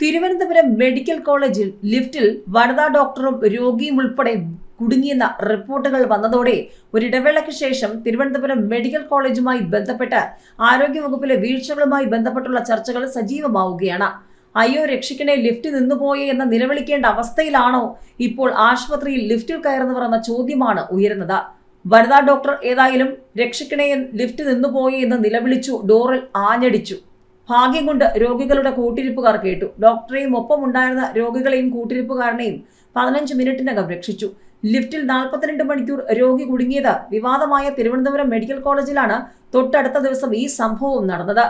Thiruvananthapuram medical കോളേജിൽ ലിഫ്റ്റിൽ വനിതാ ഡോക്ടറും രോഗിയും ഉൾപ്പെടെ കുടുങ്ങിയെന്ന റിപ്പോർട്ടുകൾ വന്നതോടെ ഒരിടവേളയ്ക്ക് ശേഷം തിരുവനന്തപുരം മെഡിക്കൽ കോളേജുമായി ബന്ധപ്പെട്ട് ആരോഗ്യവകുപ്പിലെ വീഴ്ചകളുമായി ബന്ധപ്പെട്ടുള്ള ചർച്ചകൾ സജീവമാവുകയാണ്. അയ്യോ രക്ഷിക്കണേ ലിഫ്റ്റ് നിന്നുപോയേ എന്ന് നിലവിളിക്കേണ്ട അവസ്ഥയിലാണോ ഇപ്പോൾ ആശുപത്രിയിൽ ലിഫ്റ്റിൽ കയറുന്നവർ എന്ന ചോദ്യമാണ് ഉയരുന്നത്. വനിതാ ഡോക്ടർ ഏതായാലും രക്ഷിക്കണേ ലിഫ്റ്റ് നിന്നുപോയേ എന്ന് നിലവിളിച്ചു ഡോറിൽ ആഞ്ഞടിച്ചു. ഭാഗ്യം കൊണ്ട് രോഗികളുടെ കൂട്ടിരിപ്പുകാർ കേട്ടു. ഡോക്ടറെയും ഒപ്പമുണ്ടായിരുന്ന രോഗികളെയും കൂട്ടിരിപ്പുകാരനെയും പതിനഞ്ച് മിനിറ്റിനകം രക്ഷിച്ചു. ലിഫ്റ്റിൽ നാൽപ്പത്തിരണ്ട് മണിക്കൂർ രോഗി കുടുങ്ങിയത് വിവാദമായ തിരുവനന്തപുരം മെഡിക്കൽ കോളേജിലാണ് തൊട്ടടുത്ത ദിവസം ഈ സംഭവം നടന്നത്.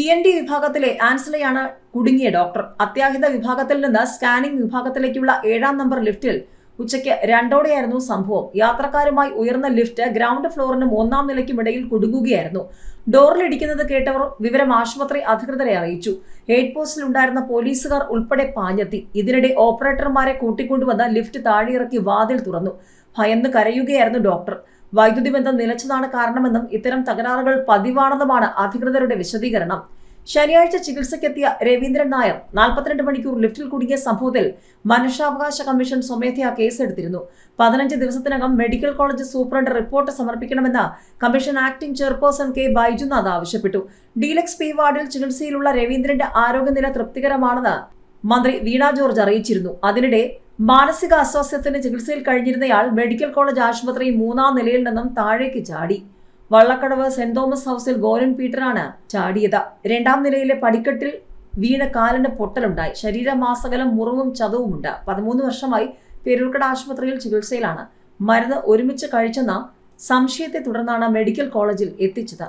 ഇ എൻ ഡി വിഭാഗത്തിലെ ആൻസലയാണ് കുടുങ്ങിയ ഡോക്ടർ. അത്യാഹിത വിഭാഗത്തിൽ നിന്ന് സ്കാനിംഗ് വിഭാഗത്തിലേക്കുള്ള ഏഴാം നമ്പർ ലിഫ്റ്റിൽ ഉച്ചയ്ക്ക് രണ്ടോടെയായിരുന്നു സംഭവം. യാത്രക്കാരുമായി ഉയർന്ന ലിഫ്റ്റ് ഗ്രൗണ്ട് ഫ്ലോറിനും ഒന്നാം നിലയ്ക്കും ഇടയിൽ കുടുങ്ങുകയായിരുന്നു. ഡോറിലിടിക്കുന്നത് കേട്ടവർ വിവരം ആശുപത്രി അധികൃതരെ അറിയിച്ചു. എയ്ഡ് പോസ്റ്റിൽ ഉണ്ടായിരുന്ന പോലീസുകാർ ഉൾപ്പെടെ പാഞ്ഞെത്തി. ഇതിനിടെ ഓപ്പറേറ്റർമാരെ കൂട്ടിക്കൊണ്ടുവന്ന് ലിഫ്റ്റ് താഴെയിറക്കി വാതിൽ തുറന്നു. ഭയന്ന് കരയുകയായിരുന്നു ഡോക്ടർ. വൈദ്യുതി ബന്ധം നിലച്ചതാണ് കാരണമെന്നും ഇത്തരം തകരാറുകൾ പതിവാണെന്നുമാണ് അധികൃതരുടെ വിശദീകരണം. ശനിയാഴ്ച ചികിത്സയ്ക്കെത്തിയ രവീന്ദ്രൻ നായർ നാൽപ്പത്തിരണ്ട് മണിക്കൂർ ലിഫ്റ്റിൽ കുടുങ്ങിയ സംഭവത്തിൽ മനുഷ്യാവകാശ കമ്മീഷൻ സ്വമേധയാ കേസെടുത്തിരുന്നു. പതിനഞ്ച് ദിവസത്തിനകം medical college superintendent report സമർപ്പിക്കണമെന്ന് commission acting chairperson K Baijunath ആവശ്യപ്പെട്ടു. ഡീലക്സ് പി വാർഡിൽ ചികിത്സയിലുള്ള രവീന്ദ്രന്റെ ആരോഗ്യനില തൃപ്തികരമാണെന്ന് മന്ത്രി വീണ ജോർജ് അറിയിച്ചിരുന്നു. അതിനിടെ മാനസിക അസ്വാസ്ഥ്യത്തിന് ചികിത്സയിൽ കഴിഞ്ഞിരുന്നയാൾ മെഡിക്കൽ കോളേജ് ആശുപത്രി മൂന്നാം നിലയിൽ നിന്നും താഴേക്ക് ചാടി. വള്ളക്കടവ് സെന്റ് തോമസ് ഹൗസിൽ ഗോരൻ പീറ്ററാണ് ചാടിയത്. രണ്ടാം നിലയിലെ പടിക്കെട്ടിൽ വീണ കാലിന് പൊട്ടലുണ്ടായി. ശരീരമാസകലം മുറിവും ചതവുമുണ്ട്. പതിമൂന്ന് വർഷമായി പേരൂർക്കട ആശുപത്രിയിൽ ചികിത്സയിലാണ്. മരുന്ന് ഒരുമിച്ച് കഴിച്ചെന്ന സംശയത്തെ തുടർന്നാണ് മെഡിക്കൽ കോളേജിൽ എത്തിച്ചത്.